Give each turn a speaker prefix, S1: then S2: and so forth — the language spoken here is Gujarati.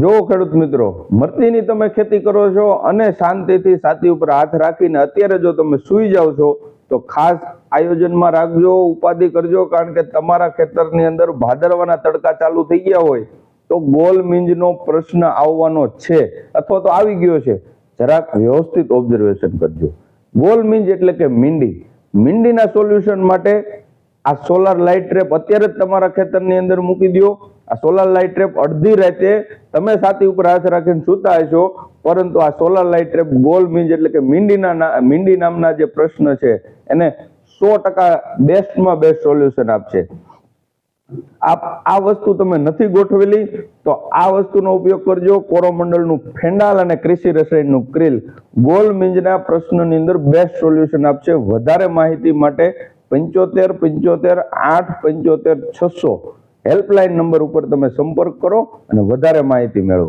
S1: જો ખેડૂત મિત્રો, મરચીની તમે ખેતી કરો છો અને શાંતિથી સાતી ઉપર હાથ રાખીને અત્યારે જો તમે સૂઈ જાઓ છો, તો ખાસ આયોજનમાં રાખજો, ઉપાધિ કરજો, કારણ કે તમારા ખેતરની અંદર ભાદરવાના તડકા ચાલુ થઈ ગયા હોય, તો ગોલ મિંજનો પ્રશ્ન આવવાનો છે, અથવા તો આવી ગયો છે. જરાક વ્યવસ્થિત ઓબ્ઝર્વેશન કરજો. ગોલ મિંજ એટલે કે મીંડી. મીંડીના સોલ્યુશન માટે આ સોલાર લાઇટ ટ્રેપ અત્યારે જ તમારા ખેતરની અંદર મૂકી દો આ સોલાર લાઇટ ટ્રેપ અડધી રાતે તમે છાતી ઉપર હાથ રાખીને સૂતા હશો, પરંતુ આ solar light trap gall midge એટલે કે મીંડીના મીંડી નામના જે પ્રશ્ન છે, એને સો ટકા બેસ્ટમાં બેસ્ટ સોલ્યુશન આપશે. આ વસ્તુ તમે નથી ગોઠવેલી, તો આ વસ્તુનો ઉપયોગ કરજો. કોરોમંડળનું ફેંડાલ અને કૃષિ રસાયણનું ક્રિલ ગોલ મિંજના પ્રશ્નની અંદર બેસ્ટ સોલ્યુશન આપશે. વધારે માહિતી માટે પંચોતેર પંચોતેર, આઠ, પંચોતેર, છસો. હેલ્પલાઇન નંબર ઉપર તમે સંપર્ક કરો અને વધારે માહિતી મેળવો.